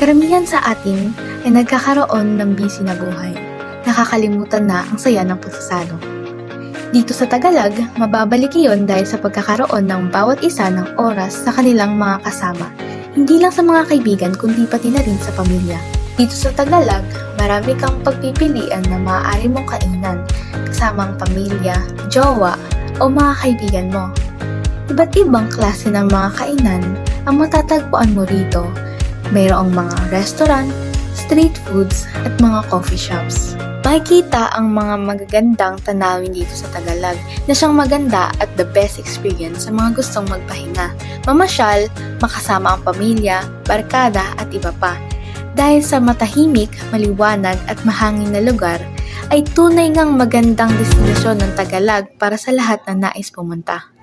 Karamihan sa atin ay nagkakaroon ng busy na buhay. Nakakalimutan na ang saya ng pagsasalo. Dito sa Tagalag, mababalik iyon dahil sa pagkakaroon ng bawat isa ng oras sa kanilang mga kasama. Hindi lang sa mga kaibigan kundi pati na rin sa pamilya. Dito sa Tagalag, marami kang pagpipilian na maaari mong kainan kasama ang pamilya, jowa, o mga kaibigan mo. Iba't ibang klase ng mga kainan ang matatagpuan mo rito. Mayroong mga restaurant, street foods, at mga coffee shops. Makikita ang mga magagandang tanawin dito sa Tagalag na siyang maganda at the best experience sa mga gustong magpahinga, mamasyal, makasama ang pamilya, barkada at iba pa. Dahil sa matahimik, maliwanag at mahangin na lugar, ay tunay ngang magandang destinasyon ng Tagalag para sa lahat na nais pumunta.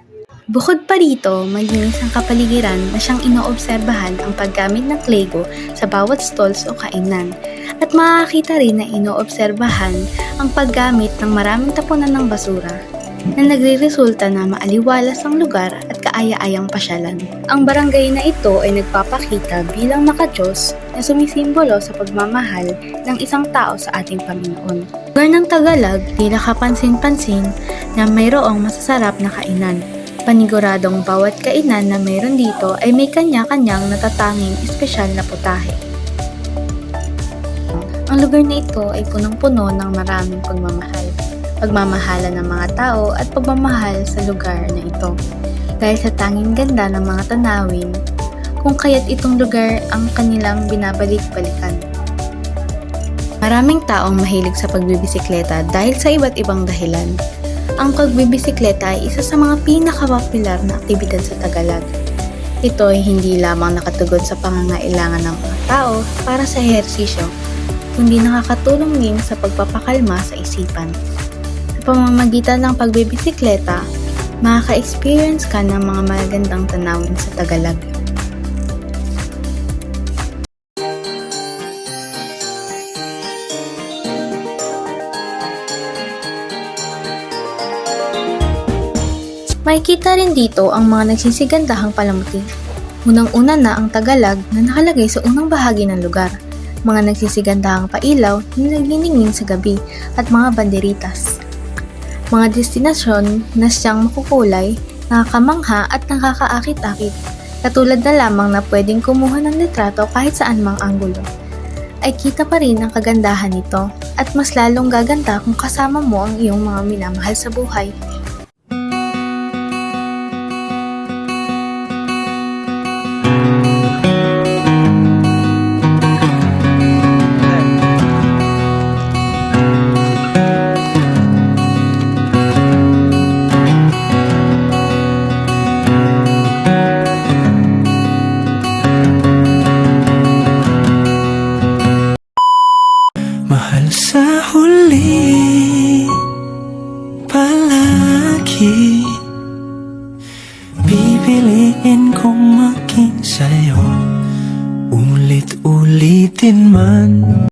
Bukod pa rito, malinis ang kapaligiran na siyang inoobserbahan ang paggamit ng Clego sa bawat stalls o kainan. At makakita rin na inoobserbahan ang paggamit ng maraming tapunan ng basura na nagre-resulta na maaliwalas ang lugar at kaaya-ayang pasyalan. Ang barangay na ito ay nagpapakita bilang makajos na sumisimbolo sa pagmamahal ng isang tao sa ating Panginoon. Lugar ng Tagalog, tila kapansin-pansin na mayroong masasarap na kainan. Paniguradong bawat kainan na mayroon dito ay may kanya-kanyang natatanging espesyal na putahe. Ang lugar na ito ay punong-puno ng maraming pagmamahal. Pagmamahala ng mga tao at pagmamahal sa lugar na ito. Dahil sa tanging ganda ng mga tanawin, kung kaya't itong lugar ang kanilang binabalik-balikan. Maraming taong mahilig sa pagbibisikleta dahil sa iba't ibang dahilan. Ang pagbibisikleta ay isa sa mga pinakapopular na aktibidad sa Tagalog. Ito ay hindi lamang nakatugod sa pangangailangan ng mga tao para sa ehersisyo, kundi nakakatulong din sa pagpapakalma sa isipan. Sa pamamagitan ng pagbibisikleta, makaka-experience ka ng mga magagandang tanawin sa Tagalog. Makikita rin dito ang mga nagsisigandahang palamuti. Unang-una na ang Tagalag na nakalagay sa unang bahagi ng lugar, mga nagsisigandahang pailaw na nagniningning sa gabi at mga banderitas. Mga destinasyon na siyang makukulay, nakakamangha at nakakaakit-akit, katulad na lamang na pwedeng kumuha ng litrato kahit saan mang anggulo. Ay kita pa rin ang kagandahan nito at mas lalong gaganda kung kasama mo ang iyong mga minamahal sa buhay. Mahal sa huli Palagi Pipiliin kong maging sa'yo. Ulit-ulitin man